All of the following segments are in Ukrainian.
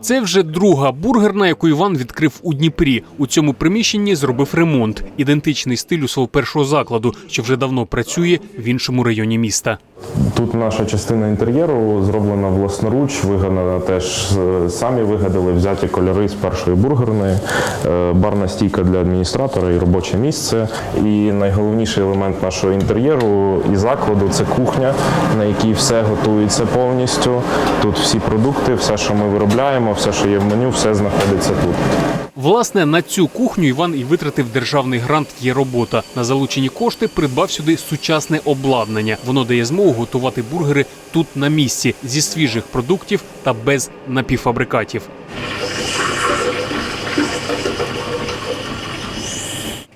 Це вже друга бургерна, яку Іван відкрив у Дніпрі. У цьому приміщенні зробив ремонт, ідентичний стилю свого першого закладу, що вже давно працює в іншому районі міста. Тут наша частина інтер'єру зроблена власноруч, вигадана теж е, самі вигадали взяті кольори з першої бургерної, е, барна стійка для адміністратора і робоче місце. І найголовніший елемент нашого інтер'єру і закладу це кухня, на якій все готується повністю. Тут всі продукти, все, що ми виробляємо, все, що є в меню, все знаходиться тут. Власне, на цю кухню Іван і витратив державний грант «Є робота». На залучені кошти придбав сюди сучасне обладнання. Воно дає змогу готувати бургери тут на місці зі свіжих продуктів та без напівфабрикатів.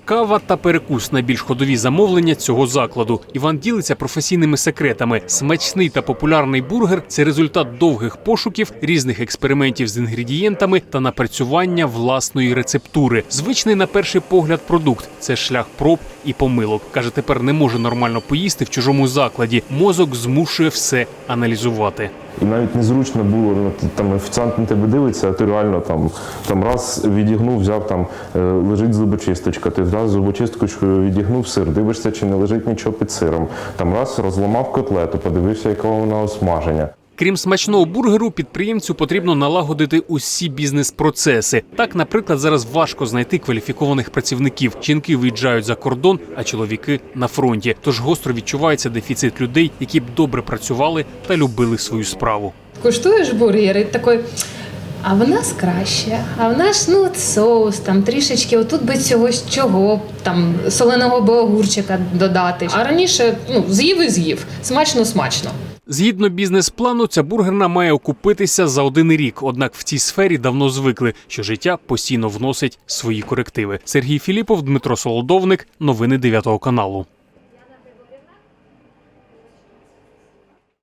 Кава та перекус найбільш ходові замовлення цього закладу. Іван ділиться професійними секретами. Смачний та популярний бургер це результат довгих пошуків, різних експериментів з інгредієнтами та напрацювання власної рецептури. Звичний на перший погляд продукт це шлях проб і помилок. каже, тепер не може нормально поїсти в чужому закладі. Мозок змушує все аналізувати. І навіть незручно було, ну, там офіціант на тебе дивиться, а ти реально там, там раз відігнув, взяв там, е, лежить зубочисточка, ти раз зубочисточкою відігнув сир, дивишся, чи не лежить нічого під сиром. Там раз розламав котлету, подивився, якого вона осмаження. Крім смачного бургеру, підприємцю потрібно налагодити усі бізнес-процеси. Так, наприклад, зараз важко знайти кваліфікованих працівників. Жінки виїжджають за кордон, а чоловіки на фронті. Тож гостро відчувається дефіцит людей, які б добре працювали та любили свою справу. Куштуєш бургер і. А в нас краще, а в нас ну соус, там трішечки, отут би цього чого, там соленого би огурчика додати. А раніше ну з'їв і з'їв. Смачно, смачно. Згідно бізнес-плану, ця бургерна має окупитися за один рік. Однак в цій сфері давно звикли, що життя постійно вносить свої корективи. Сергій Філіпов, Дмитро Солодовник, новини 9 каналу.